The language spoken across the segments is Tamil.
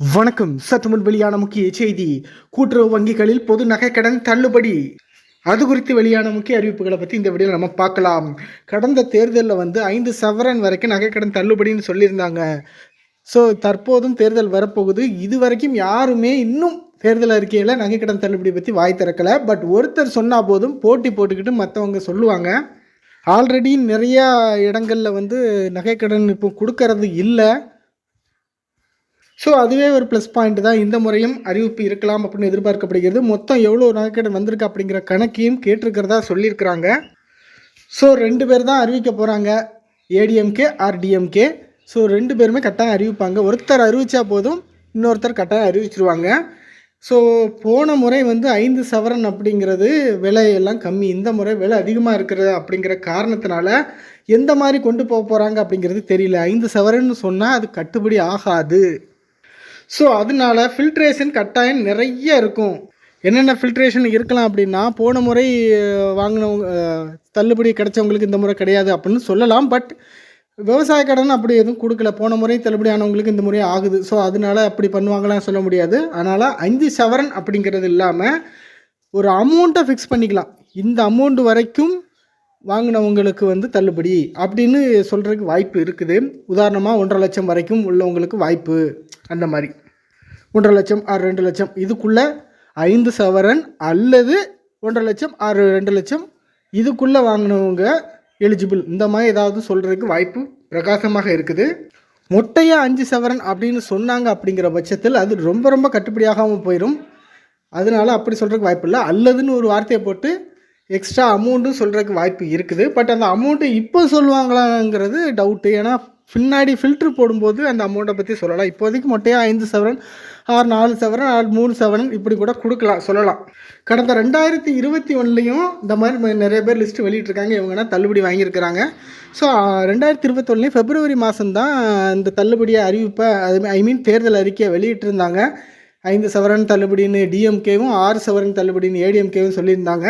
வணக்கம். சற்று முன் வெளியான முக்கிய செய்தி. கூட்டுறவு வங்கிகளில் பொது நகைக்கடன் தள்ளுபடி. அது குறித்து வெளியான முக்கிய அறிவிப்புகளை பற்றி இந்த வீடியோவில் நம்ம பார்க்கலாம். கடந்த தேர்தலில் வந்து ஐந்து சவரன் வரைக்கும் நகைக்கடன் தள்ளுபடின்னு சொல்லியிருந்தாங்க. ஸோ தற்போதும் தேர்தல் வரப்போகுது. இது வரைக்கும் யாருமே இன்னும் தேர்தல் அறிக்கையில் நகைக்கடன் தள்ளுபடி பற்றி வாய் திறக்கலை. பட் ஒருத்தர் சொன்னால் போதும் போட்டி போட்டுக்கிட்டு மற்றவங்க சொல்லுவாங்க. ஆல்ரெடி நிறையா இடங்களில் வந்து நகைக்கடன் இப்போ கொடுக்கறது இல்லை. ஸோ அதுவே ஒரு ப்ளஸ் பாயிண்ட் தான். இந்த முறையும் அறிவிப்பு இருக்கலாம் அப்படின்னு எதிர்பார்க்கப்படுகிறது. மொத்தம் எவ்வளோ நகைக்கடன் வந்திருக்கு அப்படிங்கிற கணக்கையும் கேட்டிருக்கிறதா சொல்லியிருக்கிறாங்க. ஸோ ரெண்டு பேர் தான் அறிவிக்க போகிறாங்க ஏடிஎம்கே ஆர்டிஎம்கே ஸோ ரெண்டு பேருமே கட்டாயம் அறிவிப்பாங்க. ஒருத்தர் அறிவித்தா போதும் இன்னொருத்தர் கட்டாயம் அறிவிச்சிருவாங்க. ஸோ போன முறை வந்து ஐந்து சவரன் அப்படிங்கிறது விலையெல்லாம் கம்மி. இந்த முறை விலை அதிகமாக இருக்கிறது அப்படிங்கிற காரணத்தினால எந்த மாதிரி கொண்டு போக போகிறாங்க அப்படிங்கிறது தெரியல. ஐந்து சவரன்னு சொன்னால் அது கட்டுப்படி ஆகாது. ஸோ அதனால ஃபில்ட்ரேஷன் கட்டாயம் நிறைய இருக்கும். என்னென்ன ஃபில்ட்ரேஷன் இருக்கலாம் அப்படின்னா போன முறை வாங்கினவங்க தள்ளுபடி கிடைச்சவங்களுக்கு இந்த முறை கிடையாது அப்படின்னு சொல்லலாம். பட் விவசாய கடன் அப்படி எதுவும் கொடுக்கல. போன முறை தள்ளுபடி ஆனவங்களுக்கு இந்த முறை ஆகுது. ஸோ அதனால அப்படி பண்ணுவாங்களாம் சொல்ல முடியாது. அதனால் அஞ்சு சவரன் அப்படிங்கிறது இல்லாமல் ஒரு அமௌண்ட்டை ஃபிக்ஸ் பண்ணிக்கலாம். இந்த அமௌண்ட் வரைக்கும் வாங்கினவங்களுக்கு வந்து தள்ளுபடி அப்படின்னு சொல்கிறதுக்கு வாய்ப்பு இருக்குது. உதாரணமாக ஒன்றரை லட்சம் வரைக்கும் உள்ளவங்களுக்கு வாய்ப்பு. அந்த மாதிரி. ஒன்றரை லட்சம் ஆறு ரெண்டு லட்சம். இதுக்குள்ளே ஐந்து சவரன் அல்லது ஒன்றரை லட்சம் ஆறு ரெண்டு லட்சம் இதுக்குள்ளே வாங்கினவங்க எலிஜிபிள் இந்த மாதிரி ஏதாவது சொல்கிறதுக்கு வாய்ப்பு பிரகாசமாக இருக்குது. மொட்டையாக அஞ்சு சவரன் அப்படின்னு சொன்னாங்க அப்படிங்கிற பட்சத்தில் அது ரொம்ப ரொம்ப கட்டுப்படியாகாமல் போயிடும் அதனால அப்படி சொல்கிறதுக்கு வாய்ப்பு இல்லை அல்லதுன்னு ஒரு வார்த்தையை போட்டு எக்ஸ்ட்ரா அமௌண்ட்டும் சொல்கிறதுக்கு வாய்ப்பு இருக்குது. பட் அந்த அமௌண்ட்டு இப்போ சொல்லுவாங்களாங்கிறது டவுட்டு ஏன்னா பின்னாடி ஃபில்ட்ரு போடும்போது அந்த அமௌண்ட்டை பற்றி சொல்லலாம். இப்போதைக்கு மொட்டையாக ஐந்து சவரன் ஆறு நாலு சவரன் ஆறு மூணு சவரன் இப்படி கூட கொடுக்கலாம் சொல்லலாம். கடந்த ரெண்டாயிரத்தி இருபத்தி ஒன்றுலையும் இந்த மாதிரி நிறைய பேர் லிஸ்ட்டு வெளியிட்டிருக்காங்க. இவங்கன்னா தள்ளுபடி வாங்கியிருக்கிறாங்க. ஸோ ரெண்டாயிரத்தி இருபத்தொன்னுலேயும் பிப்ரவரி மாதம்தான் இந்த தள்ளுபடியை அறிவிப்பை அது ஐ மீன் தேர்தல் அறிக்கையை வெளியிட்டிருந்தாங்க. ஐந்து சவரன் தள்ளுபடின்னு டிஎம்கேவும் ஆறு சவரன் தள்ளுபடின்னு ஏடிஎம்கேவும் சொல்லியிருந்தாங்க.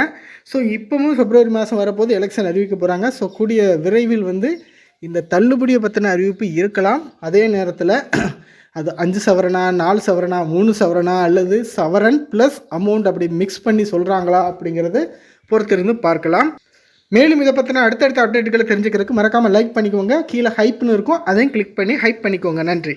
ஸோ இப்போவும் பிப்ரவரி மாதம் வரப்போது எலெக்ஷன் அறிவிக்க போகிறாங்க ஸோ கூடிய விரைவில் வந்து இந்த தள்ளுபடியை பற்றின அறிவிப்பு இருக்கலாம். அதே நேரத்தில் அது அஞ்சு சவரனா நாலு சவரனா மூணு சவரனா அல்லது சவரன் ப்ளஸ் அமௌண்ட் அப்படி மிக்ஸ் பண்ணி சொல்கிறாங்களா அப்படிங்கிறது பொறுத்திருந்து பார்க்கலாம். மேலும் இதை பற்றின அடுத்தடுத்த அப்டேட்டுகளை தெரிஞ்சுக்கிறதுக்கு மறக்காமல் லைக் பண்ணிக்கோங்க. கீழே ஹைப்னு இருக்கும். அதையும் கிளிக் பண்ணி ஹைப் பண்ணிக்கோங்க. நன்றி.